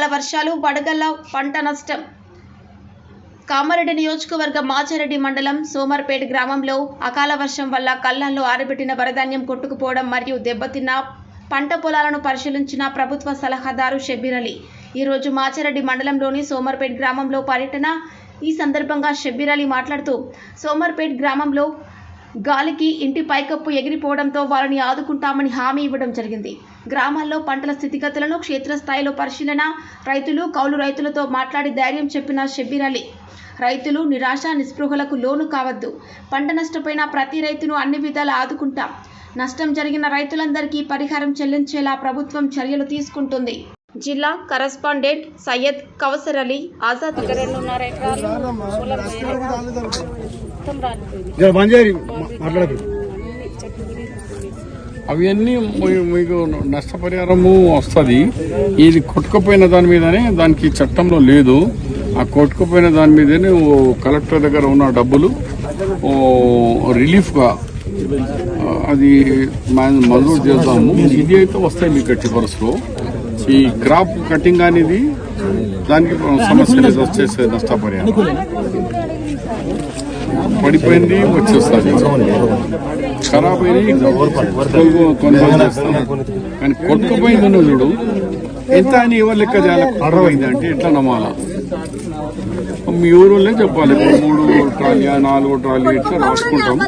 అకాల వర్షాలు వడగళ్ళ పంట నష్టం. కామారెడ్డి నియోజకవర్గం మాచారెడ్డి మండలం సోమర్పేట గ్రామంలో అకాల వర్షం వల్ల కళ్ళంలో ఆరబెట్టిన వరధాన్యం కొట్టుకుపోవడం మరియు దెబ్బతిన్న పంట పొలాలను పరిశీలించిన ప్రభుత్వ సలహాదారు షబ్బీర్ అలీ. ఈరోజు మాచారెడ్డి మండలంలోని సోమర్పేట్ గ్రామంలో పర్యటన. ఈ సందర్భంగా షబ్బీర్ అలీ మాట్లాడుతూ సోమర్పేట్ గ్రామంలో గాలికి ఇంటి పైకప్పు ఎగిరిపోవడంతో వారిని ఆదుకుంటామని హామీ ఇవ్వడం జరిగింది. గ్రామాల్లో పంటల స్థితిగతులను క్షేత్రస్థాయిలో పరిశీలన రైతులు కౌలు రైతులతో మాట్లాడి ధైర్యం చెప్పిన షబ్బీర్ అలీ రైతులు నిరాశ నిస్పృహలకు లోను కావద్దు. పంట నష్టపోయిన ప్రతి రైతును అన్ని విధాలా ఆదుకుంటాం. నష్టం జరిగిన రైతులందరికీ పరిహారం చెల్లించేలా ప్రభుత్వం చర్యలు తీసుకుంటుంది. జిల్లా కరస్పాండెంట్ సయ్యద్ కవసర్ అలీ ఆజాద్. అవన్నీ మీకు నష్టపరిహారము వస్తుంది. ఇది కొట్టుకుపోయిన దాని మీదనే దానికి చట్టంలో లేదు. ఆ కొట్టుకుపోయిన దాని మీదనే ఓ కలెక్టర్ దగ్గర ఉన్న డబ్బులు ఓ రిలీఫ్గా అది మనం మంజూరు చేద్దాము. ఇది అయితే వస్తాయి మీకు ఎట్టి వరుసలో ఈ క్రాప్ కటింగ్ అనేది దానికి సమస్య లేదు వచ్చేసే నష్టపరిహారం. పడిపోయింది వచ్చేస్తుంది. ఖరాబ్ అయినాయి కొనుగోలు కానీ కొట్టుకుపోయింది చూడు ఎంత అని ఎవరు లెక్క చేయాలి? అర్థమైంది అంటే ఎట్లా నమ్మాలా? మీ ఊరోళ్ళే చెప్పాలి. మూడు ట్రాలీ నాలుగు ట్రాలీ ఇట్లా రాసుకుంటాం.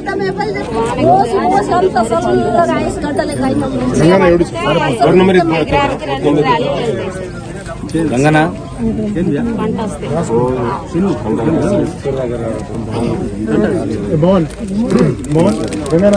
వస్తే మోహన్ మోహన్ తెలంగాణ